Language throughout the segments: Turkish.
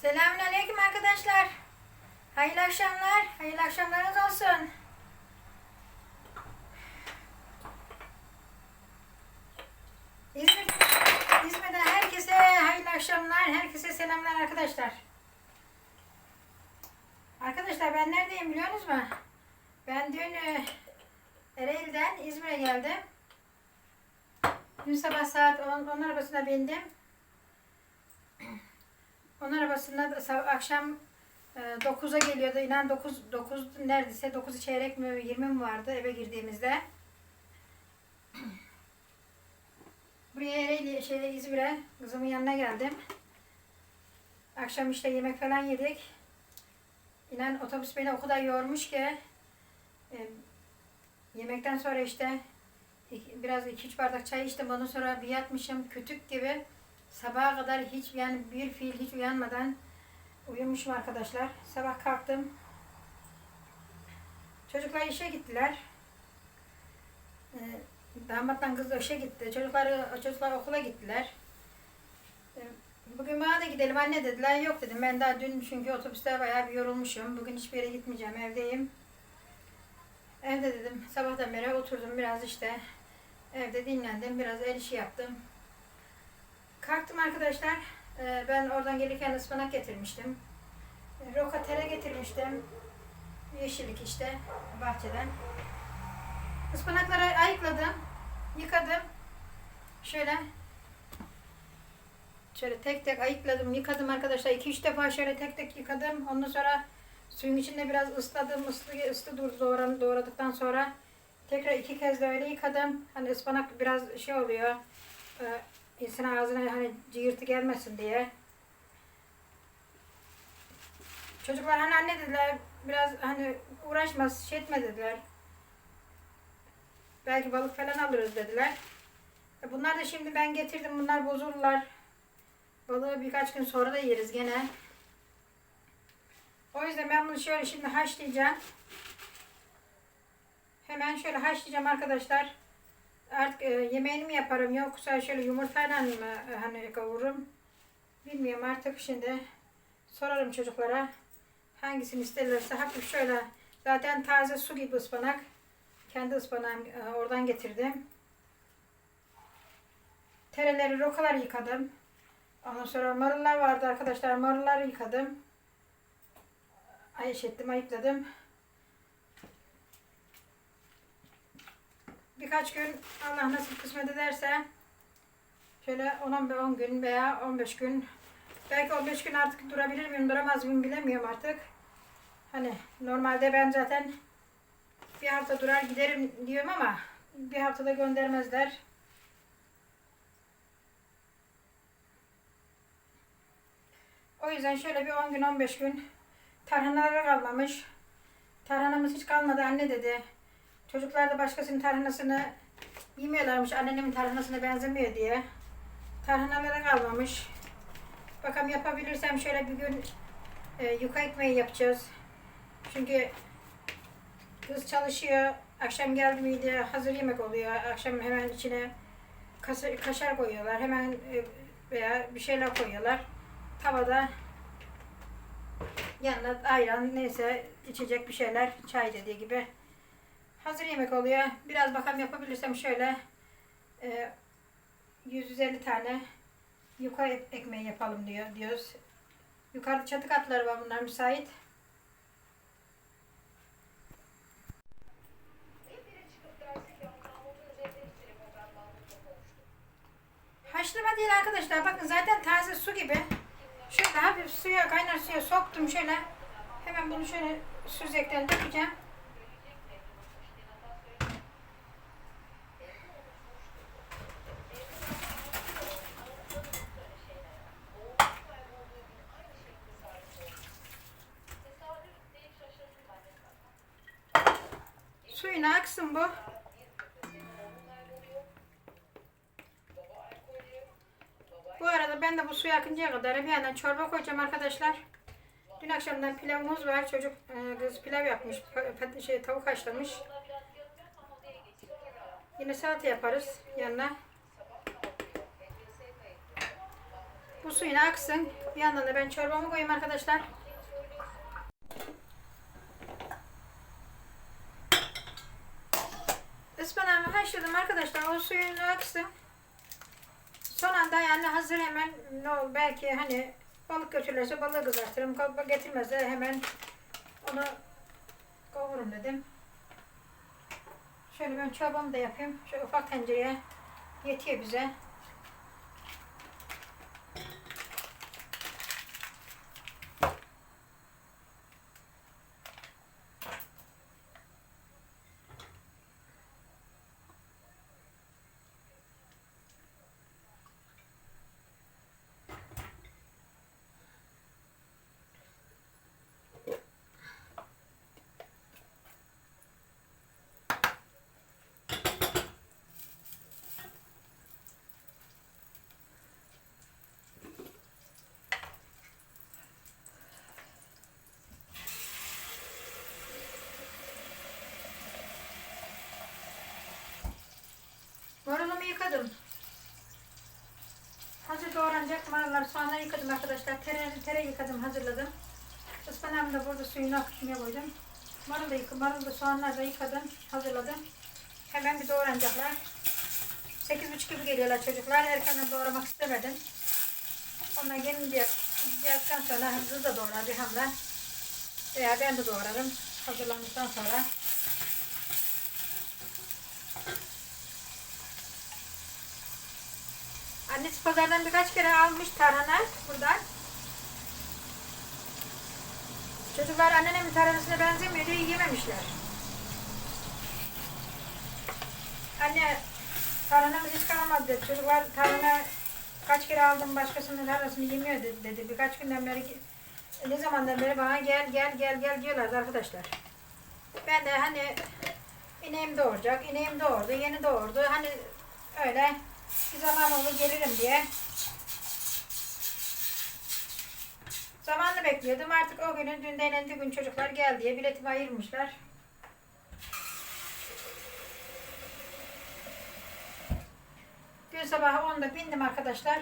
Selamünaleyküm arkadaşlar. Hayırlı akşamlar. Hayırlı akşamlarınız olsun. İzmir, İzmir'den herkese hayırlı akşamlar. Herkese selamlar arkadaşlar. Arkadaşlar ben neredeyim biliyor musunuz? Ben dün e, Ereğli'den İzmir'e geldim. Dün sabah saat 10, 10 arabasına bindim. Onun arabasında akşam e, 9'a geliyordu. İnan 9, 9 neredeyse 9 çeyrek mi 20 mi vardı eve girdiğimizde. Buraya Ereğli, şey, İzmir'e kızımın yanına geldim. Akşam işte yemek falan yedik. İnan otobüs beni o kadar yormuş ki e, yemekten sonra işte biraz 2-3 bardak çay içtim. Ondan sonra bir yatmışım kütük gibi. Sabaha kadar hiç yani bir fiil hiç uyanmadan uyumuşum arkadaşlar. Sabah kalktım. Çocuklar işe gittiler. Ee, damatla kız işe gitti. Çocuklar, çocuklar okula gittiler. Ee, bugün bana da gidelim anne dediler. Yok dedim. Ben daha dün çünkü otobüste bayağı bir yorulmuşum. Bugün hiçbir yere gitmeyeceğim. Evdeyim. Evde dedim. Sabahtan beri oturdum biraz işte. Evde dinlendim. Biraz el işi yaptım. Kalktım arkadaşlar. Ee, ben oradan gelirken ıspanak getirmiştim. Ee, Roka tere getirmiştim. Yeşillik işte bahçeden. Ispanakları ayıkladım. Yıkadım. Şöyle şöyle tek tek ayıkladım, yıkadım arkadaşlar. 2-3 defa şöyle tek tek yıkadım. Ondan sonra suyun içinde biraz ısladım. Islı, ıslı doğradıktan sonra tekrar iki kez de öyle yıkadım. Hani ıspanak biraz şey oluyor. E, insan ağzına hani cıyırtı gelmesin diye. Çocuklar hani anne dediler biraz hani uğraşmaz şey etme dediler. Belki balık falan alırız dediler. E bunlar da şimdi ben getirdim bunlar bozulurlar. Balığı birkaç gün sonra da yeriz gene. O yüzden ben bunu şöyle şimdi haşlayacağım. Hemen şöyle haşlayacağım arkadaşlar. Artık e, yemeğini mi yaparım yoksa şöyle yumurtayla mı e, hani kavururum. Bilmiyorum artık şimdi sorarım çocuklara. Hangisini isterlerse hafif şöyle zaten taze su gibi ıspanak. Kendi ıspanağım e, oradan getirdim. Tereleri, rokalar yıkadım. Ondan sonra marullar vardı arkadaşlar. Marulları yıkadım. Ayış ettim, ayıkladım. Birkaç gün Allah nasip kısmet ederse şöyle 10-10 gün veya 15 gün belki 15 gün artık durabilir miyim, duramaz mıyım bilemiyorum artık. Hani normalde ben zaten bir hafta durar giderim diyorum ama bir haftada göndermezler. O yüzden şöyle bir 10 gün 15 gün tarhanalara kalmamış. Tarhanamız hiç kalmadı anne dedi. Çocuklar da başkasının tarhanasını yemiyorlarmış. Annemin tarhanasına benzemiyor diye. Tarhanalara kalmamış. Bakalım yapabilirsem şöyle bir gün e, yuka ekmeği yapacağız. Çünkü kız çalışıyor. Akşam geldi miydi hazır yemek oluyor. Akşam hemen içine kasa- kaşar koyuyorlar. Hemen e, veya bir şeyler koyuyorlar. Tavada yanına ayran neyse içecek bir şeyler çay dediği gibi hazır yemek oluyor. Biraz bakalım yapabilirsem şöyle e, 150 tane yuka ek- ekmeği yapalım diyor diyoruz. Yukarıda çatı katları var bunlar müsait. Haşlama değil arkadaşlar. Bakın zaten taze su gibi. Şöyle hafif suya, kaynar suya soktum şöyle. Hemen bunu şöyle süzekten dökeceğim. Suyuna aksın bu. Bu arada ben de bu suyu akıncaya kadar bir yandan çorba koyacağım arkadaşlar. Dün akşamdan pilavımız var. Çocuk e, kız pilav yapmış. şey, tavuk haşlamış. Yine salata yaparız yanına. Bu suyuna aksın. Bir yandan da ben çorbamı koyayım arkadaşlar. Ispanağımı haşladım arkadaşlar. O suyunu aksın. Son anda yani hazır hemen ne belki hani balık götürürse balığı kızartırım. Kal- Getirmezse hemen onu kavururum dedim. Şöyle ben çorbamı da yapayım. Şöyle ufak tencereye yetiyor bize. Yıkadım. Hazır doğranacak marulları soğanları yıkadım arkadaşlar. Tere, tere yıkadım, hazırladım. Ispanağımı da burada suyunu akıtmaya koydum. Marul da yıkadım, marul da soğanları da yıkadım, hazırladım. Hemen bir doğranacaklar. 8.30 gibi geliyorlar çocuklar. Erkenden doğramak istemedim. Onlar gelince geldikten sonra hızlı da doğrar bir hamle. Veya ben de doğrarım hazırlandıktan sonra. Annesi pazardan birkaç kere almış tarhana buradan. Çocuklar anneannemin tarhanasına benzemiyor diye yememişler. Anne tarhanamız hiç kalmadı dedi. Çocuklar tarhana kaç kere aldım başkasının tarhanasını yemiyor dedi. dedi. Birkaç günden beri ne zamandan beri bana gel gel gel gel diyorlardı arkadaşlar. Ben de hani ineğim doğuracak, ineğim doğurdu, yeni doğurdu. Hani öyle bir zaman olur gelirim diye. Zamanını bekliyordum. Artık o günün dün denendiği gün çocuklar gel diye biletimi ayırmışlar. Dün sabah 10'da bindim arkadaşlar.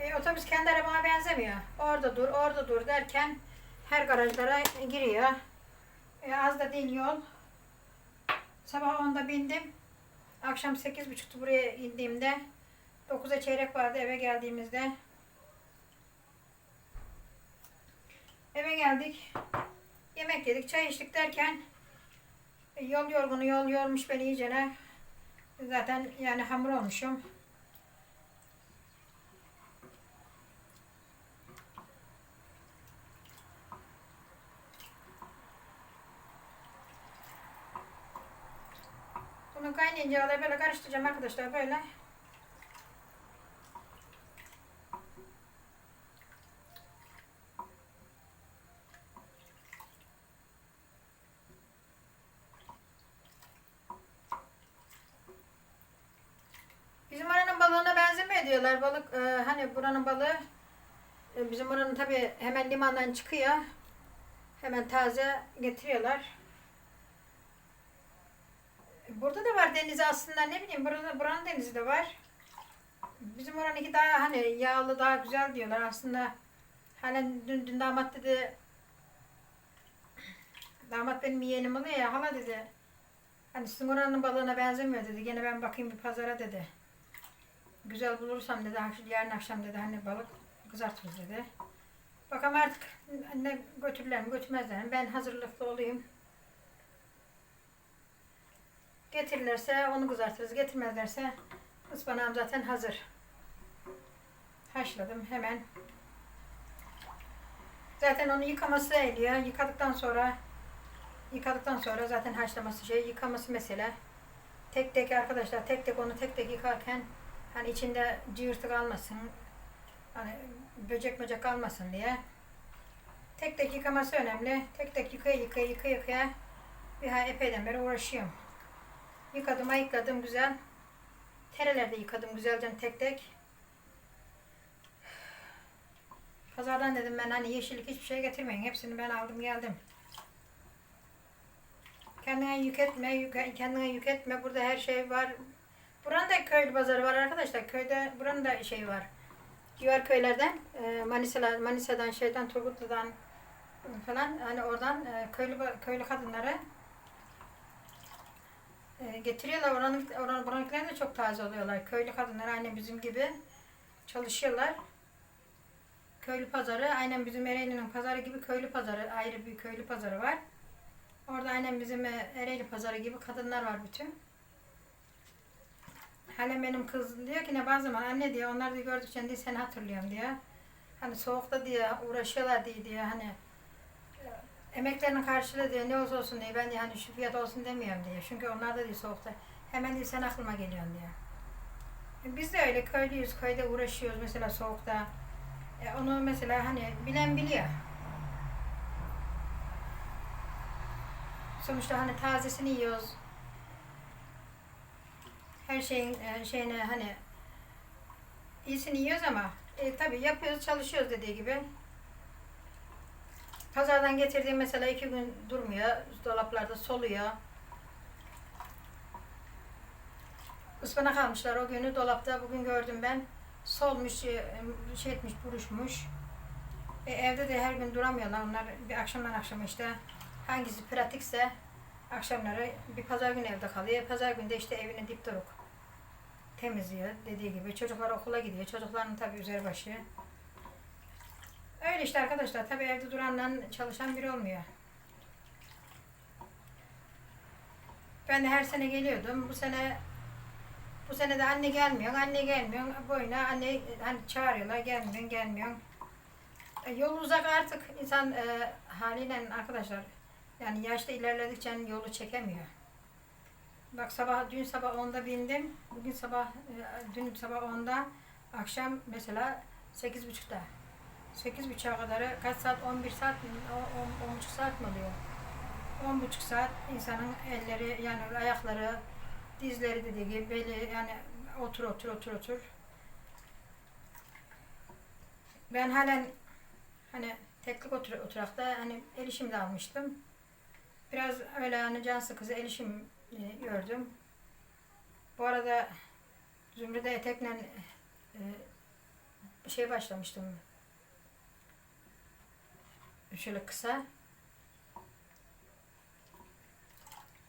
E, otobüs kendi arabama benzemiyor. Orada dur, orada dur derken her garajlara giriyor. E, az da değil yol. Sabah 10'da bindim. Akşam 8.30'da buraya indiğimde 9'a çeyrek vardı eve geldiğimizde. Eve geldik. Yemek yedik, çay içtik derken e, yol yorgunu yol yormuş beni iyicene. Zaten yani hamur olmuşum. Bunu kaynayınca böyle karıştıracağım arkadaşlar böyle. Bizim oranın balığına benzemiyor diyorlar. Balık e, hani buranın balığı e, bizim oranın tabi hemen limandan çıkıyor. Hemen taze getiriyorlar. Burada da var denizi aslında ne bileyim burada buranın denizi de var. Bizim oranınki daha hani yağlı daha güzel diyorlar aslında. Hani dün, dün damat dedi damat benim yeğenim oluyor ya hala dedi. Hani sizin oranın balığına benzemiyor dedi. Gene ben bakayım bir pazara dedi. Güzel bulursam dedi yarın akşam dedi hani balık kızartırız dedi. Bakalım artık ne götürürler mi götürmezler mi ben hazırlıklı olayım. Getirirlerse onu kızartırız. Getirmezlerse ıspanağım zaten hazır. Haşladım hemen. Zaten onu yıkaması eliyor. Yıkadıktan sonra yıkadıktan sonra zaten haşlaması şey yıkaması mesele. Tek tek arkadaşlar tek tek onu tek tek yıkarken hani içinde cığırtı kalmasın. Hani böcek böcek kalmasın diye. Tek tek yıkaması önemli. Tek tek yıkaya yıkaya yıkaya yıkaya bir epeyden beri uğraşıyorum. Yıkadım, ayıkladım güzel. Terelerde yıkadım güzelce tek tek. Pazardan dedim ben hani yeşillik hiçbir şey getirmeyin. Hepsini ben aldım geldim. Kendine yük etme, yük- kendine yük etme. Burada her şey var. Buranın da köylü pazarı var arkadaşlar. Köyde buranın da şey var. Civar köylerden, e, Manisa'lar, Manisa'dan, şeyden, Turgutlu'dan falan hani oradan e, köylü köylü kadınları e, getiriyorlar. Oranın, oranın buranınkiler de çok taze oluyorlar. Köylü kadınlar aynı bizim gibi çalışıyorlar. Köylü pazarı aynen bizim Ereğli'nin pazarı gibi köylü pazarı ayrı bir köylü pazarı var. Orada aynen bizim e, Ereğli pazarı gibi kadınlar var bütün. Halen benim kız diyor ki ne bazı zaman anne diyor onlar diyor gördükçe seni hatırlıyorum diyor. Hani soğukta diye uğraşıyorlar diye diyor hani e, emeklerinin karşılığı diyor ne olsa olsun diye ben diye hani şu fiyat olsun demiyorum diyor. Çünkü onlar da diyor soğukta hemen diyor sen aklıma geliyorsun diyor. E, Biz de öyle köylüyüz köyde uğraşıyoruz mesela soğukta. E, onu mesela hani bilen biliyor. Sonuçta hani tazesini yiyoruz. Her şeyin e, şeyine hani iyisini yiyoruz ama e, tabii yapıyoruz, çalışıyoruz dediği gibi. Pazardan getirdiğim mesela iki gün durmuyor, dolaplarda soluyor. Ispanak almışlar o günü dolapta bugün gördüm ben. Solmuş, e, şey etmiş, buruşmuş. E, evde de her gün duramıyorlar onlar bir akşamdan akşama işte hangisi pratikse akşamları bir pazar günü evde kalıyor. Pazar günü de işte evini dip duruk temizliyor dediği gibi. Çocuklar okula gidiyor. Çocukların tabii üzeri başı. Öyle işte arkadaşlar. Tabii evde duranla çalışan biri olmuyor. Ben de her sene geliyordum. Bu sene bu sene de anne gelmiyor, anne gelmiyor. Boyuna anne hani çağırıyorlar, gelmiyorsun, gelmiyorsun. E, yol uzak artık insan e, haliyle arkadaşlar yani yaşta ilerledikçe yolu çekemiyor. Bak sabah dün sabah 10'da bindim. Bugün sabah e, dün sabah 10'da akşam mesela 8.30'da. 8.30'a kadar kaç saat? 11 saat mi? 10, 10.30 saat mi oluyor? 10.30 saat insanın elleri yani ayakları dizleri dediği gibi beli yani otur otur otur otur. Ben halen hani teklik otur, oturakta hani el işimi de almıştım. Biraz öyle yani can sıkıcı el işim e, gördüm. Bu arada Zümrüt'e etekle e, şey başlamıştım. Şöyle kısa.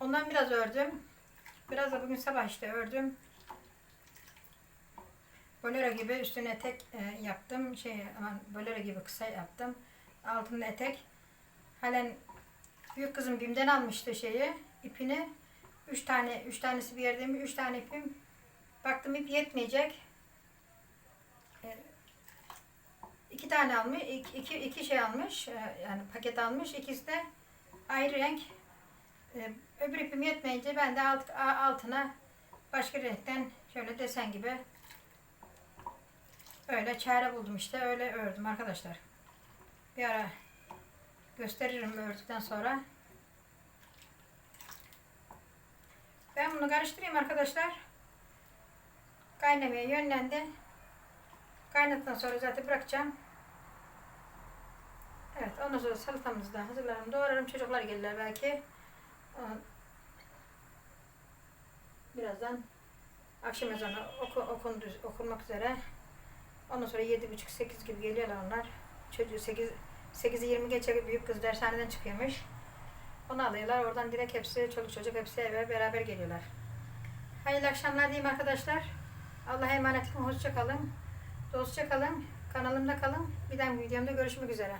Ondan biraz ördüm. Biraz da bugün sabah işte ördüm. Bolero gibi üstüne etek e, yaptım. Şey aman bolero gibi kısa yaptım. Altında etek. Halen büyük kızım Bim'den almıştı şeyi, ipini. Üç tane, üç tanesi bir yerde mi? Üç tane ipim. Baktım ip yetmeyecek. E, iki tane almış, iki, iki, şey almış, e, yani paket almış. İkisi de ayrı renk. E, öbür ipim yetmeyince ben de alt, altına başka renkten şöyle desen gibi öyle çare buldum işte. Öyle ördüm arkadaşlar. Bir ara gösteririm ördükten sonra. Ben bunu karıştırayım arkadaşlar. Kaynamaya yönlendi. Kaynadıktan sonra zaten bırakacağım. Evet ondan sonra salatamızı da hazırlarım. Doğrarım. Çocuklar gelirler belki. Ondan- Birazdan akşam ezanı oku, okundu, okunmak üzere. Ondan sonra yedi buçuk sekiz gibi geliyorlar onlar. Çocuğu sekiz 8'i 20 geçe büyük kız dershaneden çıkıyormuş. Onu alıyorlar. Oradan direkt hepsi çoluk çocuk hepsi eve beraber geliyorlar. Hayırlı akşamlar diyeyim arkadaşlar. Allah'a emanet olun. Hoşça kalın. Dostça kalın. Kanalımda kalın. Bir dahaki videomda görüşmek üzere.